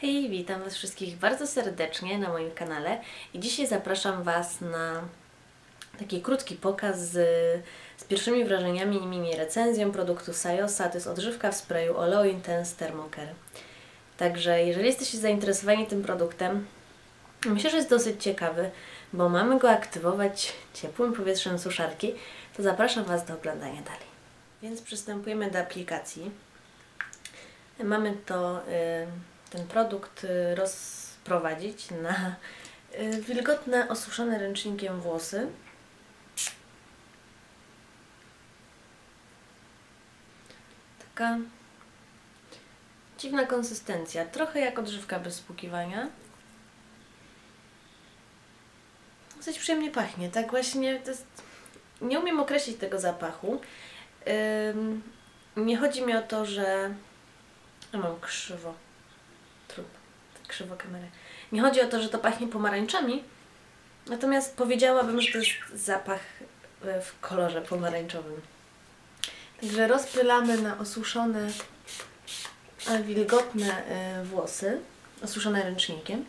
Hej, witam Was wszystkich bardzo serdecznie na moim kanale i dzisiaj zapraszam Was na taki krótki pokaz z, z pierwszymi wrażeniami i mini recenzją produktu Sayosa. To jest odżywka w sprayu Oleo Intense Thermocare. Także jeżeli jesteście zainteresowani tym produktem, myślę, że jest dosyć ciekawy, bo mamy go aktywować ciepłym powietrzem suszarki, to zapraszam Was do oglądania dalej. Więc przystępujemy do aplikacji. Mamy to... Yy, ten produkt y, rozprowadzić na y, wilgotne, osuszone ręcznikiem włosy. Taka dziwna konsystencja, trochę jak odżywka bez spłukiwania. Coś przyjemnie pachnie, tak właśnie, jest... nie umiem określić tego zapachu. nie chodzi mi o to, że... Ja mam krzywo tak krzywo kamerę. Nie chodzi o to, że to pachnie pomarańczami, natomiast powiedziałabym, że to jest zapach e, w kolorze pomarańczowym. Także rozpylamy na osuszone, wilgotne e, włosy, osuszone ręcznikiem.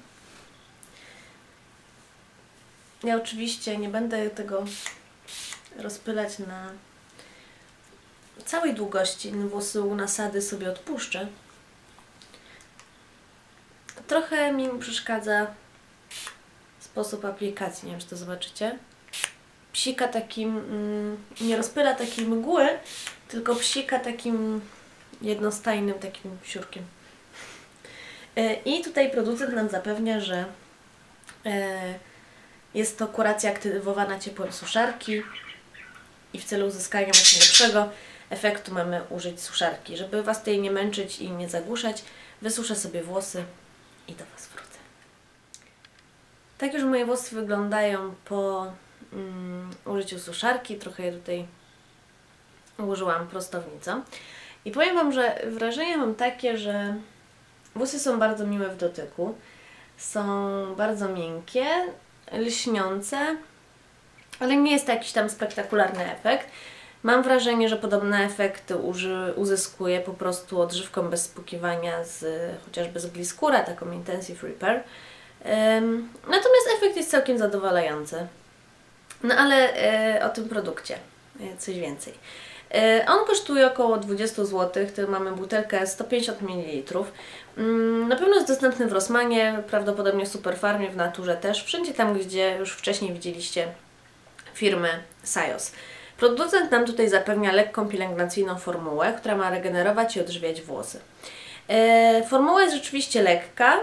Ja oczywiście nie będę tego rozpylać na całej długości. Włosy u nasady sobie odpuszczę. Trochę mi przeszkadza sposób aplikacji, nie wiem czy to zobaczycie. Psika takim, mm, nie rozpyla takiej mgły, tylko psika takim jednostajnym takim siurkiem. E, I tutaj producent nam zapewnia, że e, jest to kuracja aktywowana ciepłem suszarki i w celu uzyskania właśnie lepszego efektu mamy użyć suszarki. Żeby Was tutaj nie męczyć i nie zagłuszać, wysuszę sobie włosy i do Was wrócę. Tak już moje włosy wyglądają po mm, użyciu suszarki. Trochę je tutaj ułożyłam prostownicą. I powiem Wam, że wrażenie mam takie, że włosy są bardzo miłe w dotyku. Są bardzo miękkie, lśniące, ale nie jest to jakiś tam spektakularny efekt. Mam wrażenie, że podobne efekty uzyskuje po prostu odżywką bez spukiwania z chociażby z Gliscura, taką Intensive Repair. Um, natomiast efekt jest całkiem zadowalający. No ale e, o tym produkcie e, coś więcej. E, on kosztuje około 20 zł, tu mamy butelkę 150 ml. Mm, na pewno jest dostępny w Rosmanie, prawdopodobnie w Superfarmie, w Naturze też, wszędzie tam, gdzie już wcześniej widzieliście firmy Sajos. Producent nam tutaj zapewnia lekką pielęgnacyjną formułę, która ma regenerować i odżywiać włosy. E, formuła jest rzeczywiście lekka.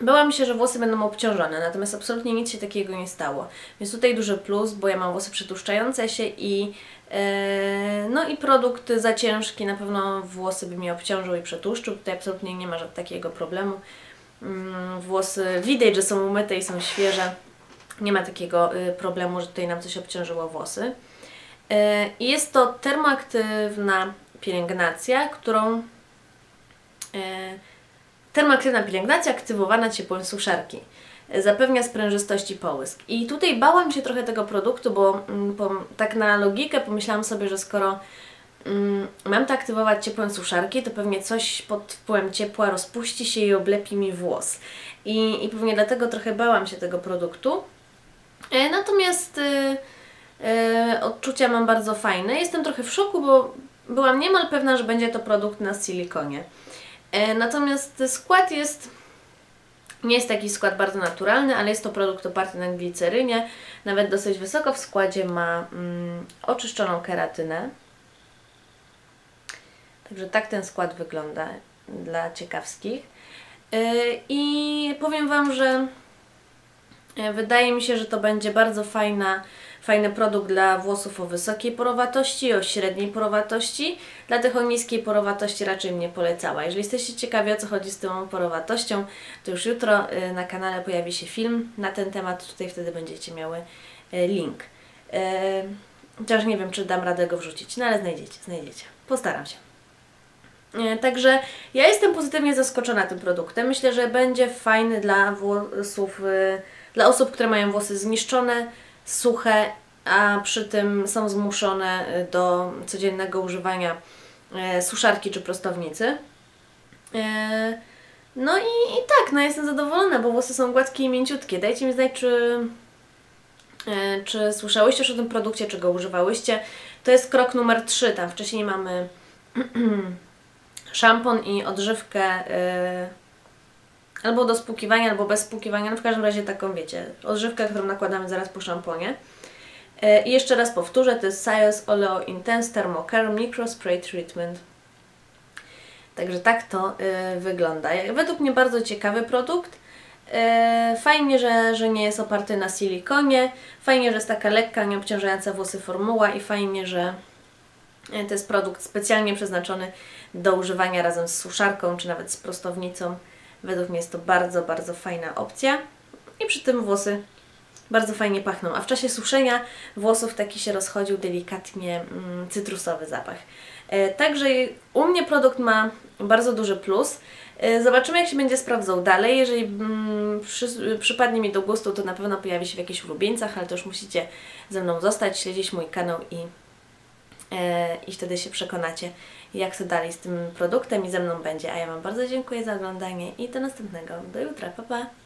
Bałam się, że włosy będą obciążone, natomiast absolutnie nic się takiego nie stało. Więc tutaj duży plus, bo ja mam włosy przetłuszczające się i e, no i produkt za ciężki na pewno włosy by mi obciążył i przetłuszczył. Tutaj absolutnie nie ma takiego problemu. Mm, włosy widać, że są umyte i są świeże. Nie ma takiego y, problemu, że tutaj nam coś obciążyło włosy. E, I jest to termoaktywna pielęgnacja, którą e, termoaktywna pielęgnacja aktywowana ciepłem suszarki. Zapewnia sprężystość i połysk. I tutaj bałam się trochę tego produktu, bo, mm, bo tak na logikę pomyślałam sobie, że skoro mm, mam to aktywować ciepłem suszarki, to pewnie coś pod wpływem ciepła rozpuści się i oblepi mi włos. I, i pewnie dlatego trochę bałam się tego produktu. E, natomiast... Y, E, odczucia mam bardzo fajne. Jestem trochę w szoku, bo byłam niemal pewna, że będzie to produkt na silikonie. E, natomiast skład jest nie jest taki skład bardzo naturalny, ale jest to produkt oparty na glicerynie. Nawet dosyć wysoko w składzie ma mm, oczyszczoną keratynę. Także tak ten skład wygląda dla ciekawskich. Yy, I powiem Wam, że wydaje mi się, że to będzie bardzo fajna Fajny produkt dla włosów o wysokiej porowatości, o średniej porowatości. Dla tych o niskiej porowatości raczej mnie polecała. Jeżeli jesteście ciekawi o co chodzi z tą porowatością, to już jutro y, na kanale pojawi się film na ten temat. Tutaj wtedy będziecie miały y, link. Chociaż nie wiem, czy dam radę go wrzucić, no ale znajdziecie, znajdziecie. Postaram się. Także ja jestem pozytywnie zaskoczona tym produktem. Myślę, że będzie fajny dla włosów, dla osób, które mają włosy zniszczone, suche, a przy tym są zmuszone do codziennego używania e, suszarki czy prostownicy. E, No i, i tak, no jestem zadowolona, bo włosy są gładkie i mięciutkie. Dajcie mi znać, czy, czy słyszałyście już o tym produkcie, czy go używałyście. To jest krok numer 3. Tam wcześniej mamy szampon i odżywkę albo do spłukiwania, albo bez spłukiwania. No w każdym razie taką, wiecie, odżywkę, którą nakładamy zaraz po szamponie. E, I jeszcze raz powtórzę, to jest Sios Oleo Intense Thermocare Micro Spray Treatment. Także tak to y, wygląda. Według mnie bardzo ciekawy produkt. Y, fajnie, że, że nie jest oparty na silikonie. Fajnie, że jest taka lekka, nieobciążająca włosy formuła i fajnie, że to jest produkt specjalnie przeznaczony do używania razem z suszarką czy nawet z prostownicą. Według mnie jest to bardzo, bardzo fajna opcja. I przy tym włosy bardzo fajnie pachną. A w czasie suszenia włosów taki się rozchodził delikatnie mm, cytrusowy zapach. E, Także u mnie produkt ma bardzo duży plus. E, Zobaczymy, jak się będzie sprawdzał dalej. Jeżeli mm, przy, przypadnie mi do gustu, to na pewno pojawi się w jakichś ulubieńcach, ale to już musicie ze mną zostać, śledzić mój kanał i, i wtedy się przekonacie, jak to dalej z tym produktem i ze mną będzie. A ja Wam bardzo dziękuję za oglądanie i do następnego. Do jutra. Pa, pa!